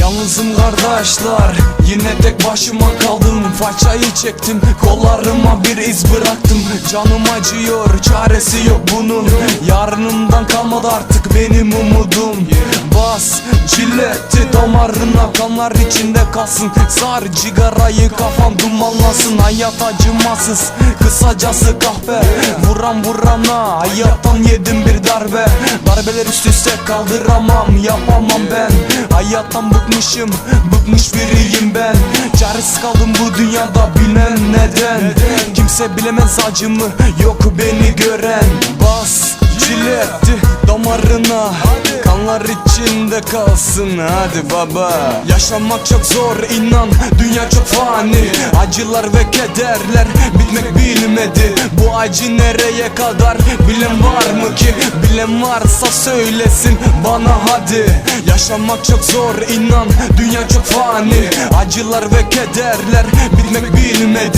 Yalnızım kardeşler Yine tek başıma kaldım. Façayı çektim Kollarıma bir iz bıraktım. Canım acıyor Çaresi yok bunun. Yarınımdan kalmadı artık benim umudum Bas Cilleti damarına Kanlar içinde kalsın. Sar cigarayı kafam dumanlasın. Hayat acımasız Kısacası kahpe. Vuran vurana Hayattan yedim bir darbe. Darbeler üst üste kaldıramam Yapamam ben. Hayattan bıkmışım Bıkmış biriyim ben. Çaresiz kaldım bu dünyada bilmem neden? Kimse bilemez acımı Yok beni gören. Bas Ciletti damarına Kanlar içinde kalsın hadi baba. Yaşamak çok zor inan. Dünya çok fani. Acılar ve kederler Bitmek bilmedi. Bu acı nereye kadar? Bilen var mı ki? Bilen varsa söylesin bana hadi. Yaşamak çok zor inan. Dünya çok fani. Acılar ve kederler Bitmek bilmedi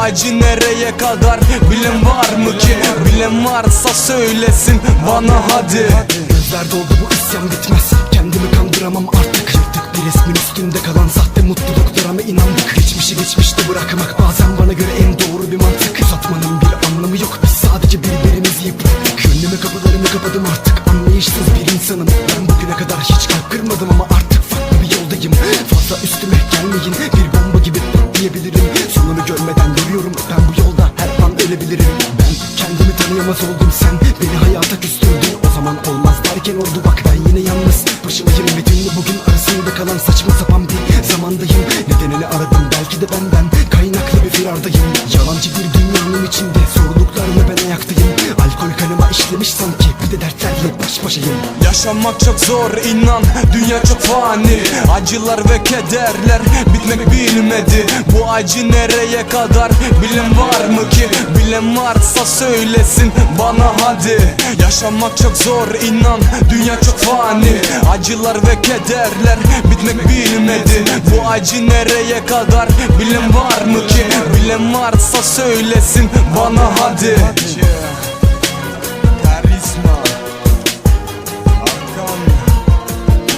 acı nereye kadar? Bilen var mı ki? Bilen varsa söylesin bana hadi. Gözler doldu bu isyan bitmez. Kendimi kandıramam artık. Yırtık bir resmin üstünde kalan sahte mutluluklara mı inandık? Geçmişi geçmişte bırakmak bazen bana göre en doğru bir mantık. Uzatmanın bir anlamı yok. Biz sadece birbirimizi yıprattık. Gönlümü kapılarımı kapadım artık. Anlayışsız bir insanım. Ben bugüne kadar hiç kalp kırmadım ama artık farklı bir yoldayım. Fazla üstüme gelmeyin tanıyamaz oldum sen beni hayata küstürdün. O zaman olmaz derken oldu bak ben yine yalnız. Başımayım ve dünle bugün arasında kalan saçma sapan Yalancı bir dünyanın içinde soruluklarla ben ayaktayım? Alkol kanıma işlemiş sanki bir de dertlerle baş başayım. Yaşamak çok zor inan Dünya çok fani. Acılar ve kederler Bitmek bilmedi. Bu acı nereye kadar? Bilen var mı ki? Bilen varsa söylesin bana hadi. Yaşamak çok zor inan Dünya çok fani. Acılar ve kederler Bitmek bilmedi. Bu acı nereye kadar? Bilen var mı ki varsa söylesin bana hadi. Karizma. Hakan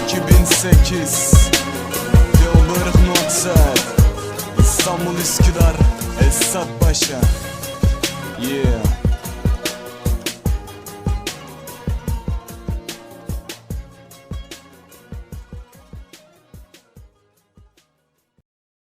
2008 Dilberk Notsel İstanbul Üsküdar Esat Paşa. Yeah